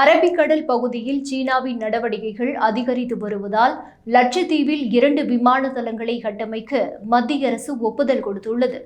அரபிக்கடல் பகுதியில் சீனாவின் நடவடிக்கைகள் அதிகரித்து வருவதால் லட்சத்தீவில் இரண்டு விமான தளங்களை கட்டமைக்க மத்திய அரசு ஒப்புதல் கொடுத்துள்ளது.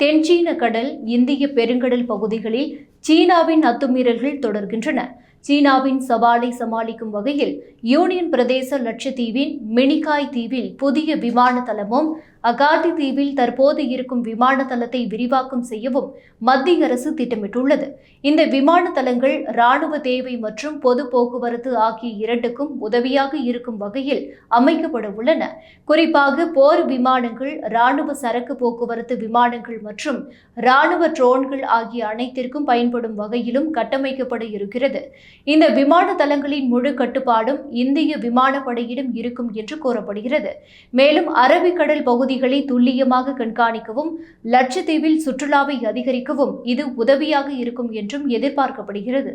தென்சீன கடல் இந்திய பெருங்கடல் பகுதிகளில் சீனாவின் அத்துமீறல்கள் தொடர்கின்றன. சீனாவின் சவாலை சமாளிக்கும் வகையில் யூனியன் பிரதேச லட்சத்தீவின் மினிகாய் தீவில் புதிய விமான தளமும் அகாதி தீவில் தற்போது இருக்கும் விமான தளத்தை விரிவாக்கம் செய்யவும் மத்திய அரசு திட்டமிட்டுள்ளது. இந்த விமான தளங்கள் ராணுவ தேவை மற்றும் பொது போக்குவரத்து ஆகிய இரண்டுக்கும் உதவியாக இருக்கும் வகையில் அமைக்கப்பட உள்ளன. குறிப்பாக போர் விமானங்கள் ராணுவ சரக்கு போக்குவரத்து விமானங்கள் மற்றும் ராணுவ ட்ரோன்கள் ஆகிய அனைத்திற்கும் பயன்படும் வகையிலும் கட்டமைக்கப்பட இருக்கிறது. இந்த விமான தளங்களின் முழு கட்டுப்பாடும் இந்திய விமானப்படையிடம் இருக்கும் என்று கூறப்படுகிறது. மேலும் அரபிக்கடல் பகுதிகளை துல்லியமாக கண்காணிக்கவும் லட்சத்தீவில் சுற்றுலாவை அதிகரிக்கவும் இது உதவியாக இருக்கும் என்றும் எதிர்பார்க்கப்படுகிறது.